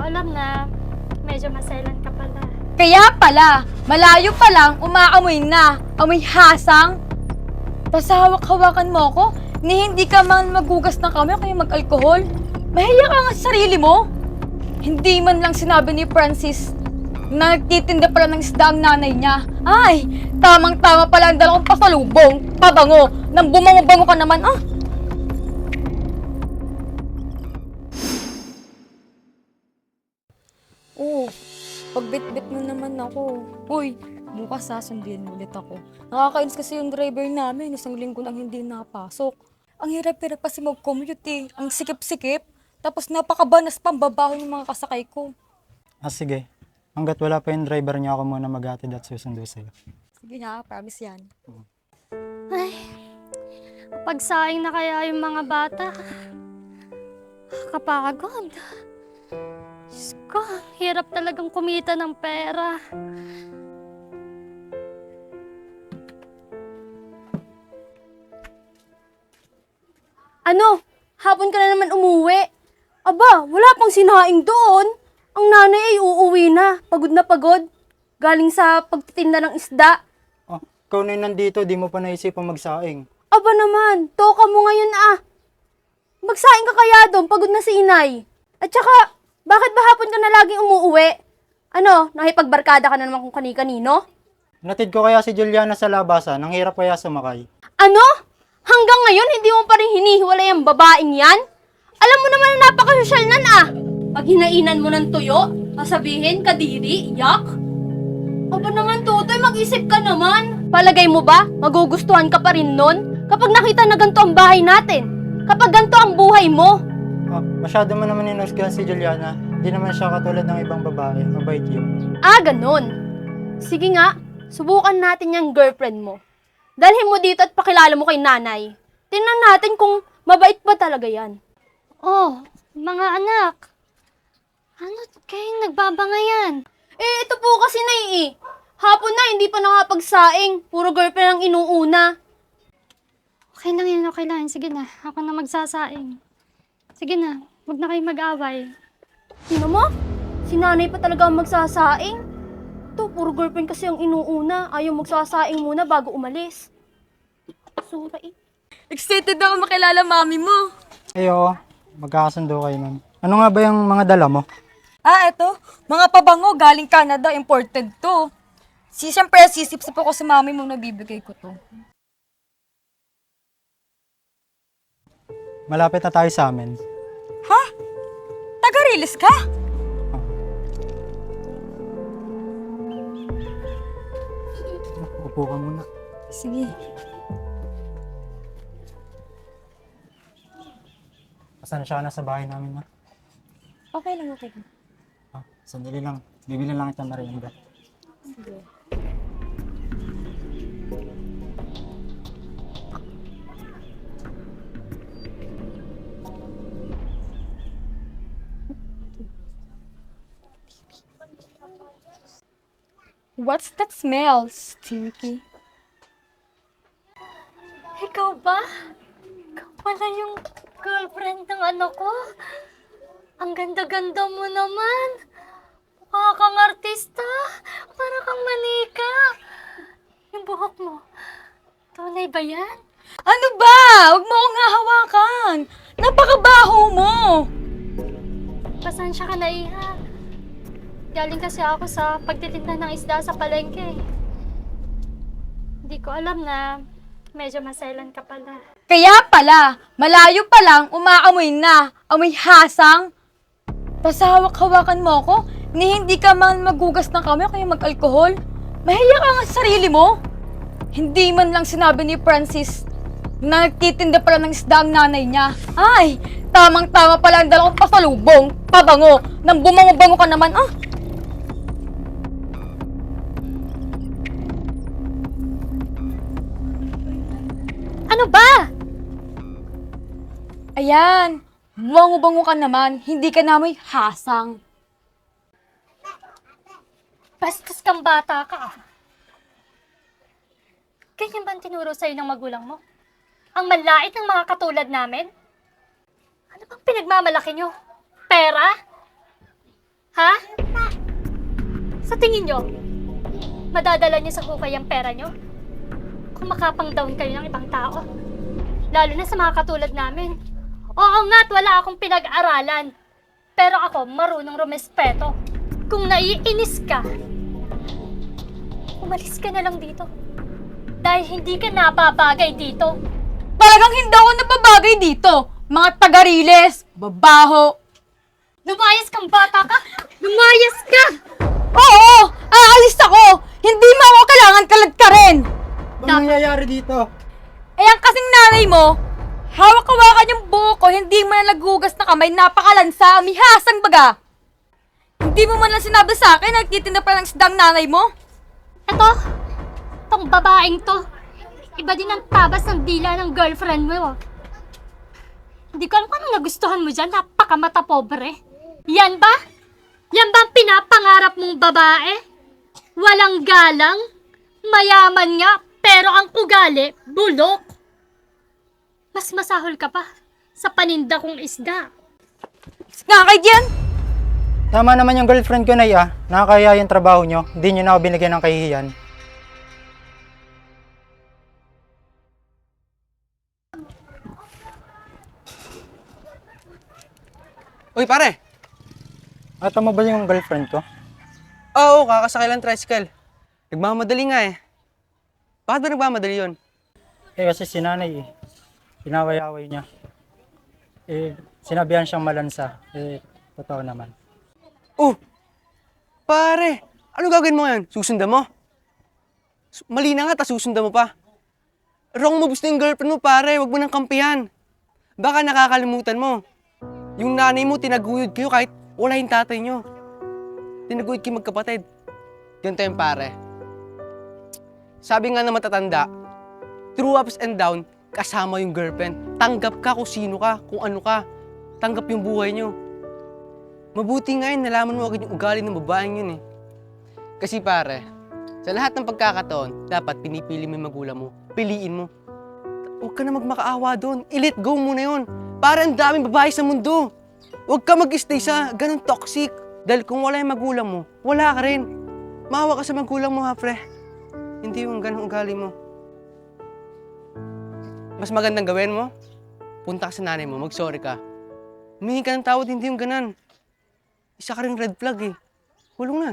ko alam na medyo maselan ka pala. Kaya pala, malayo pa lang, umaamoy na. Amoy hasang. Tapos hawak-hawakan mo ako, ni hindi ka man magugas ng kamay kaya mag-alkohol. Mahiya ka nga sa sarili mo. Hindi man lang sinabi ni Francis na nagtitinda pala ng isda ang nanay niya. Ay, tamang-tama pala ang dalawang pasalubong, pabango, nang bumango-bango ka naman, ah. Uy, bukas sasunduin mo ulit ako. Nakakainis kasi yung driver namin, isang linggo lang hindi napasok. Ang hirap-hirap kasi mag-commute eh. Ang sikip-sikip. Tapos napakabanas pambabaho ng mga kasakay ko. Ah, sige. Hanggat wala pa yung driver niya, ako muna mag-atid at susundo sa'yo. Sige na, promise yan. Ay, pagsaing na kaya yung mga bata. Kapagod. Diyos ko, hirap talagang kumita ng pera. Ano? Hapon ka na naman umuwi. Aba, wala pang sinaing doon. Ang nanay ay uuwi na. Pagod na pagod. Galing sa pagtitinda ng isda. Oh, ikaw na nandito, di mo pa naisipang magsaing. Aba naman, toka mo ngayon ah. Magsaing ka kaya doon, pagod na si inay. At saka, bakit ba hapon ka na laging umuuwi? Ano, nakipagbarkada ka na naman kung kani-kanino? Natid ko kaya si Juliana sa labasan, ang hirap kaya sumakay. Ano? Hanggang ngayon, hindi mo pa rin hinihiwalay ang babaeng yan? Alam mo naman na napakasosyal nan ah. Pag hinainan mo ng tuyo, sasabihin, kadiri, yak. Aba naman, Totoy, mag-isip ka naman. Palagay mo ba, magugustuhan ka pa rin nun? Kapag nakita na ganito ang bahay natin? Kapag ganito ang buhay mo? Ah, masyado mo naman inusgahan si Juliana. Di naman siya katulad ng ibang babae. Mabait yun. Ah, ganun. Sige nga, subukan natin yung girlfriend mo. Dalhin mo dito at pakilala mo kay nanay. Tingnan natin kung mabait ba talaga yan. Oh, mga anak. Ano kayong nagbabangayan? Eh, ito po kasi na eh. Hapon na, hindi pa nakapagsaing. Puro girlfriend ang inuuna. Okay lang yan, okay lang. Sige na, ako na magsasaing. Sige na, huwag na kayo mag-away. Sino mo? Si nanay pa talaga ang magsasaing. Ito, puro girlfriend kasi ang inuuna. Ayaw magsasaing muna bago umalis. Sura eh. Excited ako makilala mami mo. Ayo, magkakasundo kayo nun. Ano nga ba yung mga dala mo? Ah, eto. Mga pabango galing Canada, imported to. Si, siyempre, sisip-sip ako sa mami mo nabibigay ko to. Malapit na tayo sa amin. Ha? Taga-release ka? Upo ka muna. Sige. Pasensya ka na sa bahay namin na. Okay lang, okay lang. Ah, sandali lang. Bibili lang kita merienda. What's that smell, Stinky? Ikaw ba? Ikaw pala yung girlfriend ng ano ko? Ang ganda-ganda mo naman. Mukha kang artista. Para kang manika. Yung buhok mo, tunay ba yan? Ano ba? Huwag mo akong hahawakan. Napakabaho mo. Pasensya ka na, Iha. Galing kasi ako sa pagtitinda ng isda sa palengke. Hindi ko alam na medyo maselan ka pala. Kaya pala, malayo pa lang, umaamoy na. Amoy hasang. Tapos hawak-hawakan mo ako, ni hindi ka man magugas ng kamay kaya mag-alkohol. Mahiya ka nga sa sarili mo. Hindi man lang sinabi ni Francis na nagtitinda pala ng isda ang nanay niya. Ay, tamang-tama pala ang dalawang pasalubong, pabango, nang bumango-bango ka naman, ah. Ayan, bango-bango ka naman, hindi ka namoy hasang. Bastos kang bata ka. Ganyan ba ang tinuro sa'yo ng magulang mo? Ang malait ng mga katulad namin? Ano bang pinagmamalaki nyo? Pera? Ha? Sa tingin nyo, madadala niyo sa hukay ang pera nyo? Kung makapang down kayo ng ibang tao. Lalo na sa mga katulad namin. Oo nga't wala akong pinag-aralan. Pero ako, marunong rumespeto. Kung naiinis ka, umalis ka na lang dito. Dahil hindi ka nababagay dito. Talagang hindi ako nababagay dito. Mga tagariles, babaho. Lumayas kang bata ka! Lumayas ka! Oo, aalis ako. Hindi mo ako kailangan kalad ka rin. Ano nangyayari dito? Eh, ang kasing nanay mo, hawak-hawakan yung buhok ko, hindi mo na nagugas na kamay, napakalansa, umihasang baga. Hindi mo man lang sinabi sa akin, nagtitinda pa ng isdang nanay mo. Eto, tong babaeng to, iba din ang tabas ng dila ng girlfriend mo. Hindi ko alam kung ano nagustuhan mo dyan, napakamata pobre. Yan ba? Yan ba ang pinapangarap mong babae? Walang galang, mayaman nga, pero ang ugali, bulok. Mas masahol ka pa sa paninda kong isda. Nga kay Jen, Tama naman yung girlfriend ko na ah. Nakakaya yung trabaho nyo. Hindi nyo na ako binigyan ng kahihiyan. Uy, pare! At mo ba yung girlfriend ko? Oo, kakasakay lang tricycle. Nagmamadali nga eh. Bakit ba nagmamadali yun? Eh kasi si nanay eh. Pinaway-away niya. Eh, sinabihan siyang malansa. Eh, totoo naman. Oh! Pare! Ano gagawin mo ngayon? Susundan mo? Mali na nga, tas susundan mo pa. Wrong moves na yung girlfriend mo, pare. Huwag mo nang kampihan. Baka nakakalimutan mo. Yung nanay mo, tinaguyod kayo kahit wala yung tatay nyo. Tinaguyod kayo magkapatid. Ganito yung pare. Sabi nga na matatanda, through ups and down, kasama yung girlfriend. Tanggap ka kung sino ka, kung ano ka. Tanggap yung buhay nyo. Mabuti nga yun, nalaman mo agad yung ugali ng babaeng yun eh. Kasi pare, sa lahat ng pagkakataon, dapat pinipili mo yung magulang mo. Piliin mo. Huwag ka na magmakaawa doon. I-let go mo na yun. Para ang daming babae sa mundo. Huwag ka mag-stay sa ganun toxic. Dahil kung wala yung magulang mo, wala ka rin. Maawa ka sa magulang mo ha, pre. Hindi yung ganun ugali mo. Mas magandang gawin mo, punta ka sa nanay mo, mag-sorry ka. Humingi ka ng tawad, hindi yung ganan. Isa ka rin red flag eh. Hulong na.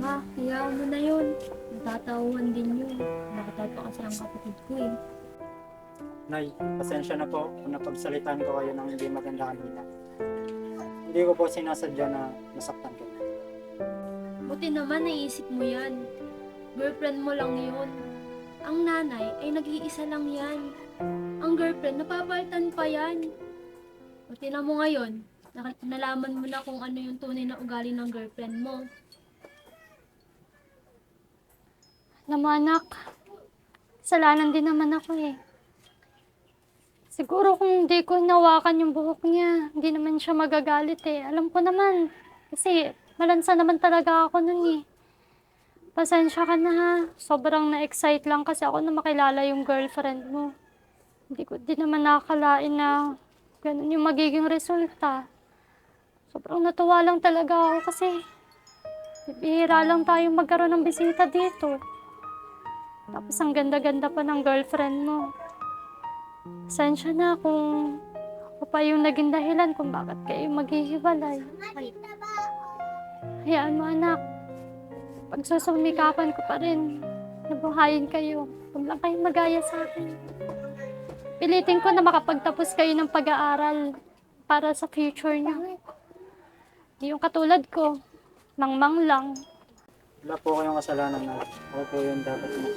Ma, hayaan mo na yun. Natatawan din yun. Nakatay pa kasi ang kapatid ko eh. Nay, pasensya na po kung napagsalitan ko kayo ng hindi maganda kanina. Hindi ko po sinasadya na nasaktan ko. Buti naman naisip mo yan. Girlfriend mo lang yun. Ang nanay ay nag-iisa lang yan. Ang girlfriend, napapalitan pa yan. Buti na mo ngayon, nalaman mo na kung ano yung tunay na ugali ng girlfriend mo. Mo anak, kasalanan din naman ako eh. Siguro kung hindi ko nawakan yung buhok niya, hindi naman siya magagalit eh. Alam ko naman, kasi malansa naman talaga ako nun eh. Pasensya ka na ha. Sobrang na-excite lang kasi ako na makilala yung girlfriend mo. Hindi ko din naman nakakalain na ganun yung magiging resulta. Sobrang natuwa lang talaga ako kasi bihira lang tayong magkaroon ng bisita dito. Tapos ang ganda-ganda pa ng girlfriend mo. Pasensya na kung ako pa yung naging dahilan kung bakit kayo maghihiwalay. Hayaan mo anak. Pagsusumikapan ko pa rin. Nabuhayin kayo. Huwag lang kayong magaya sa akin. Pilitin ko na makapagtapos kayo ng pag-aaral para sa future niyo. Hindi yung katulad ko. Mangmang lang. Wala po kayong kasalanan na ako po yung dapat mo.